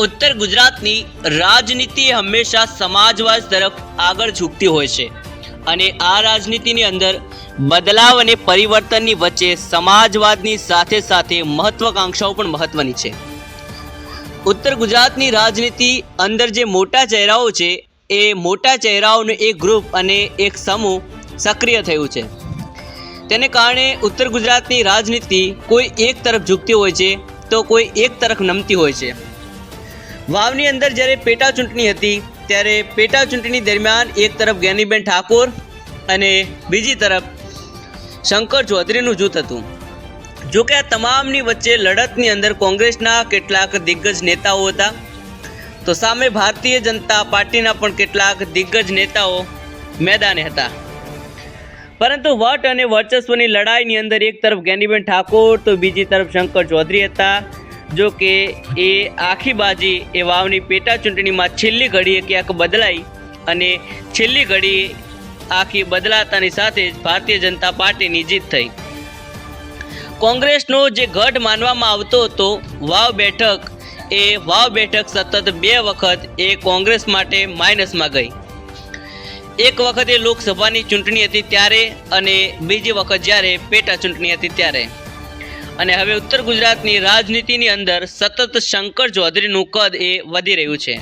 ઉત્તર ગુજરાતની રાજનીતિ હંમેશા સમાજવાદ તરફ આગળ ઝૂકતી હોય છે. અને આ રાજનીતિની અંદર બદલાવ અને પરિવર્તનની વચ્ચે સમાજવાદની સાથે સાથે મહત્વાકાંક્ષાઓ પણ મહત્વની છે. ઉત્તર ગુજરાતની રાજનીતિ અંદર જે મોટા ચહેરાઓ છે, એ મોટા ચહેરાઓનું એક ગ્રુપ અને એક સમૂહ સક્રિય થયું છે. તેને કારણે ઉત્તર ગુજરાતની રાજનીતિ કોઈ એક તરફ ઝૂકતી હોય છે, તો કોઈ એક તરફ નમતી હોય છે. વાવની અંદર જ્યારે પેટા ચૂંટણી હતી, ત્યારે પેટા ચૂંટણી દરમિયાન એક તરફ જ્ઞાનીબેન ઠાકોર અને બીજી તરફ શંકર ચૌધરીનું જૂથ હતું. જો કે આ તમામની વચ્ચે લડતની અંદર કોંગ્રેસના કેટલાક દિગ્ગજ નેતાઓ હતા. તો સામે ભારતીય જનતા પાર્ટીના પણ કેટલાક દિગ્ગજ નેતાઓ મેદાને હતા. પરંતુ વટ અને વર્ચસ્વની લડાઈની અંદર એક તરફ જ્ઞાનીબેન ઠાકોર, તો બીજી તરફ શંકર ચૌધરી હતા. જો કે એ આખી બાજી એ વાવની પેટા ચૂંટણીમાં છેલ્લી ઘડીએ ક્યાંક બદલાઈ અને છેલ્લી ઘડી આખી બદલાતાની સાથે જ ભારતીય જનતા પાર્ટીની જીત થઈ. કોંગ્રેસનો જે ગઢ માનવામાં આવતો હતો, વાવ બેઠક, એ વાવ બેઠક સતત બે વખત એ કોંગ્રેસ માટે માઇનસમાં ગઈ. એક વખતે લોકસભાની ચૂંટણી હતી ત્યારે અને બીજી વખત જ્યારે પેટા ચૂંટણી હતી ત્યારે. અને હવે ઉત્તર ગુજરાતની રાજનીતિની અંદર સતત શંકર ચૌધરીનું કદ એ વધી રહ્યું છે.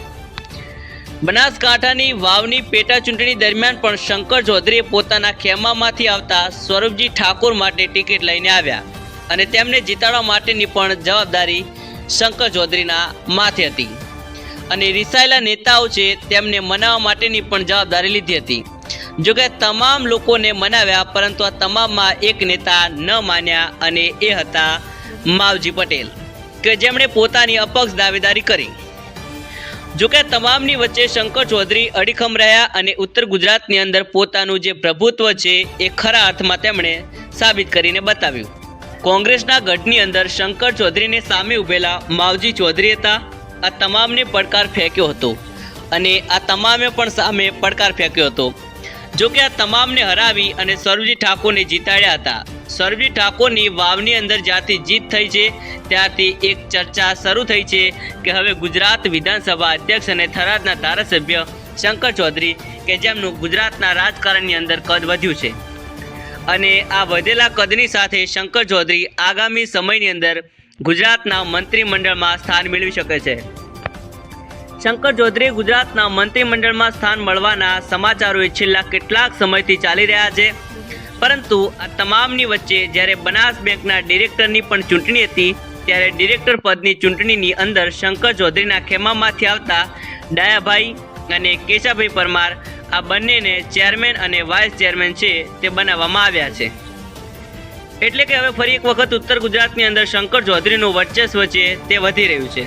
બનાસકાંઠાની વાવની પેટા ચૂંટણી દરમિયાન પણ શંકર ચૌધરીએ પોતાના ખેમામાંથી આવતા સ્વરૂપજી ઠાકોર માટે ટિકિટ લઈને આવ્યા અને તેમને જીતાડવા માટેની પણ જવાબદારી શંકર ચૌધરીના માથે હતી. અને રિસાયેલા નેતાઓ છે તેમને મનાવવા માટેની પણ જવાબદારી લીધી હતી. જોકે તમામ લોકોને મનાવ્યા, પરંતુ આ તમામમાં એક નેતા ન માન્યા અને એ હતા માવજી પટેલ, કે જેમણે પોતાની અપક્ષ દાવેદારી કરી. જોકે તમામની વચ્ચે શંકર ચૌધરી અડીખમ રહ્યા અને ઉત્તર ગુજરાતની અંદર પોતાનું જે પ્રભુત્વ છે એ ખરા અર્થમાં તેમણે સાબિત કરીને બતાવ્યું. કોંગ્રેસના ગઢની અંદર શંકર ચૌધરીને સામે ઊભેલા માવજી ચૌધરી હતા. આ તમામને પડકાર ફેંક્યો હતો અને આ તમામે પણ સામે પડકાર ફેંક્યો હતો. જો કે આ તમામને હરાવી અને સર્વજી ઠાકોરને જીતાડ્યા હતા. સર્વજી ઠાકોરની વાવની અંદર જ્યાંથી જીત થઈ છે, ત્યાંથી એક ચર્ચા શરૂ થઈ છે કે હવે ગુજરાત વિધાનસભા અધ્યક્ષ અને થરાદના ધારાસભ્ય શંકર ચૌધરી કે જેમનું ગુજરાતના રાજકારણની અંદર કદ વધ્યું છે. અને આ વધેલા કદની સાથે શંકર ચૌધરી આગામી સમયની અંદર ગુજરાતના મંત્રીમંડળમાં સ્થાન મેળવી શકે છે. શંકર ચૌધરી ગુજરાતના મંત્રીમંડળમાં સ્થાન મળવાના સમાચારો છેલ્લા કેટલાક સમયથી ચાલી રહ્યા છે. પરંતુ આ તમામની વચ્ચે જ્યારે બનાસ બેંકના ડિરેક્ટરની પણ ચૂંટણી હતી, ત્યારે ડિરેક્ટર પદની ચૂંટણીની અંદર શંકર ચૌધરીના ખેમામાંથી આવતા ડાયાભાઈ અને કેશાભાઈ પરમાર, આ બંનેને ચેરમેન અને વાઇસ ચેરમેન છે તે બનાવવામાં આવ્યા છે. એટલે કે હવે ફરી એક વખત ઉત્તર ગુજરાતની અંદર શંકર ચૌધરીનું વર્ચસ્વ છે તે વધી રહ્યું છે.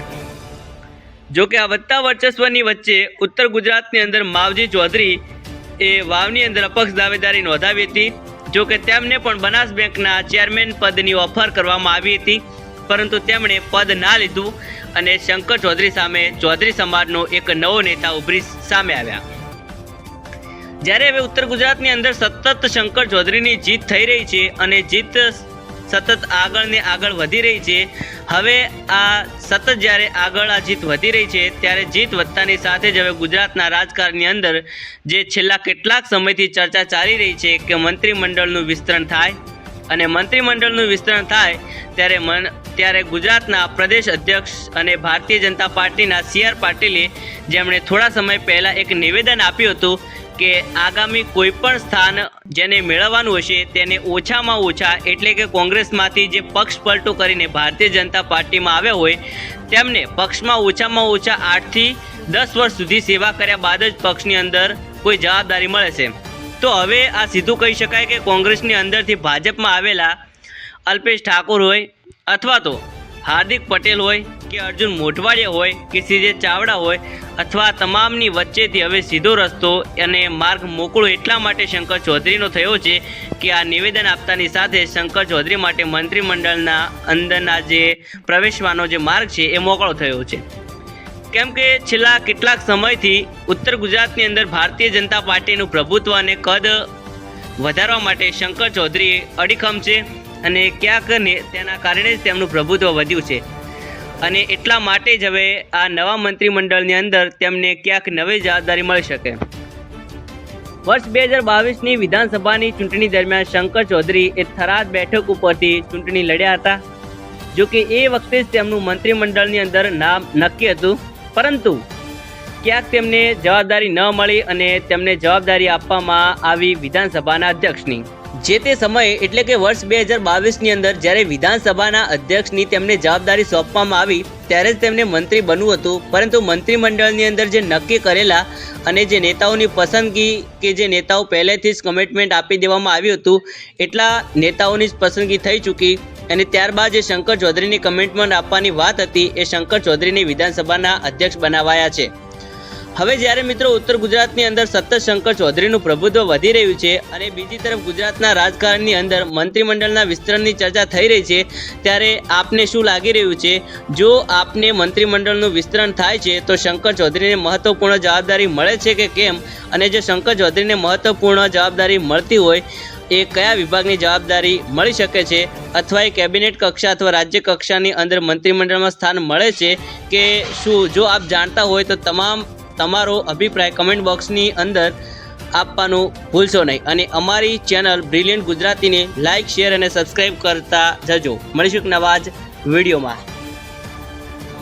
જો કે આ વધતા વર્ચસ્વની વચ્ચે ઉત્તર ગુજરાતની અંદર માવજી ચૌધરી એ વાવની અંદર અપક્ષ દાવેદારી નોંધાવી હતી. જો કે તેમને પણ બનાસ બેંકના ચેરમેન પદની ઓફર કરવામાં આવી હતી. પરંતુ તેમણે પદ ના લીધું અને શંકર ચૌધરી સામે ચૌધરી સમાજનો એક નવો નેતા ઉભરી સામે આવ્યા. જ્યારે હવે ઉત્તર ગુજરાતની અંદર સતત શંકર ચૌધરીની જીત થઈ રહી છે અને જીત સતત આગળ ને આગળ વધી રહી છે. હવે આ સતત જ્યારે આગળ આ જીત વધી રહી છે, ત્યારે જીત વધતાની સાથે જ હવે ગુજરાતના રાજકારણની અંદર જે છેલ્લા કેટલાક સમયથી ચર્ચા ચાલી રહી છે કે મંત્રીમંડળનું વિસ્તરણ થાય અને મંત્રીમંડળનું વિસ્તરણ થાય ત્યારે મન ત્યારે ગુજરાતના પ્રદેશ અધ્યક્ષ અને ભારતીય જનતા પાર્ટીના સી આર પાટીલે જેમણે થોડા સમય પહેલાં એક નિવેદન આપ્યું હતું કે આગામી કોઈ પણ સ્થાન જેને મેળવવાનું હશે તેને ઓછામાં ઓછા એટલે કે કોંગ્રેસમાંથી જે પક્ષ પલટો કરીને ભારતીય જનતા પાર્ટીમાં આવ્યા હોય, તેમને પક્ષમાં ઓછામાં ઓછા આઠથી દસ વર્ષ સુધી સેવા કર્યા બાદ જ પક્ષની અંદર કોઈ જવાબદારી મળે છે. તો હવે આ સીધું કહી શકાય કે કોંગ્રેસની અંદરથી ભાજપમાં આવેલા અલ્પેશ ઠાકોર હોય અથવા તો હાર્દિક પટેલ હોય કે અર્જુન મોઢવાડિયા હોય કે સીજે ચાવડા હોય અથવા તમામની વચ્ચેથી હવે સીધો રસ્તો અને માર્ગ મોકળો એટલા માટે શંકર ચૌધરીનો થયો છે કે આ નિવેદન આપતાની સાથે શંકર ચૌધરી માટે મંત્રીમંડળના અંદરના જે પ્રવેશવાનો જે માર્ગ છે એ મોકળો થયો છે. કેમ કે છેલ્લા કેટલાક સમયથી ઉત્તર ગુજરાતની અંદર ભારતીય જનતા પાર્ટીનું પ્રભુત્વ અને કદ વધારવા માટે શંકર ચૌધરી અડીખમ છે. અને ક્યાંક ને તેના કારણે જ તેમનું પ્રભુત્વ વધ્યું છે. અને એટલા માટે જ હવે આ નવા મંત્રીમંડળની અંદર તેમને ક્યાંક નવી જવાબદારી મળી શકે. વર્ષ બે હજાર બાવીસની વિધાનસભાની ચૂંટણી દરમિયાન શંકર ચૌધરી એ થરાદ બેઠક ઉપરથી ચૂંટણી લડ્યા હતા. જો કે એ વખતે જ તેમનું મંત્રીમંડળની અંદર નામ નક્કી હતું. પરંતુ ક્યાંક તેમને જવાબદારી ન મળી અને તેમને જવાબદારી આપવામાં આવી વિધાનસભાના અધ્યક્ષની. જે તે સમયે, એટલે કે વર્ષ બે હજાર બાવીસની અંદર, જ્યારે વિધાનસભાના અધ્યક્ષની તેમને જવાબદારી સોંપવામાં આવી, ત્યારે જ તેમને મંત્રી બનવું હતું. પરંતુ મંત્રીમંડળની અંદર જે નક્કી કરેલા અને જે નેતાઓની પસંદગી કે જે નેતાઓ પહેલેથી જ કમિટમેન્ટ આપી દેવામાં આવ્યું હતું, એટલા નેતાઓની જ પસંદગી થઈ ચૂકી. અને ત્યારબાદ જે શંકર ચૌધરીની કમિટમેન્ટ આપવાની વાત હતી, એ શંકર ચૌધરીને વિધાનસભાના અધ્યક્ષ બનાવાયા છે. હવે જ્યારે મિત્રો ઉત્તર ગુજરાતની અંદર સતત શંકર ચૌધરીનું પ્રભુત્વ વધી રહ્યું છે અને બીજી તરફ ગુજરાતના રાજકારણની અંદર મંત્રીમંડળના વિસ્તરણની ચર્ચા થઈ રહી છે, ત્યારે આપને શું લાગી રહ્યું છે? જો આપને મંત્રીમંડળનું વિસ્તરણ થાય છે, તો શંકર ચૌધરીને મહત્વપૂર્ણ જવાબદારી મળે છે કે કેમ? અને જો શંકર ચૌધરીને મહત્વપૂર્ણ જવાબદારી મળતી હોય, એ કયા વિભાગની જવાબદારી મળી શકે છે? અથવા એ કેબિનેટ કક્ષા અથવા રાજ્ય કક્ષાની અંદર મંત્રીમંડળમાં સ્થાન મળે છે કે શું? જો આપ જાણતા હોય તો તમામ તમારો અભિપ્રાય કમેન્ટ બોક્સની અંદર આપવાનું ભૂલશો નહીં. અને અમારી ચેનલ બ્રિલિયન્ટ ગુજરાતીને લાઇક શેર અને સબસ્ક્રાઈબ કરતા જજો. મળીશું નવા જ વિડીયોમાં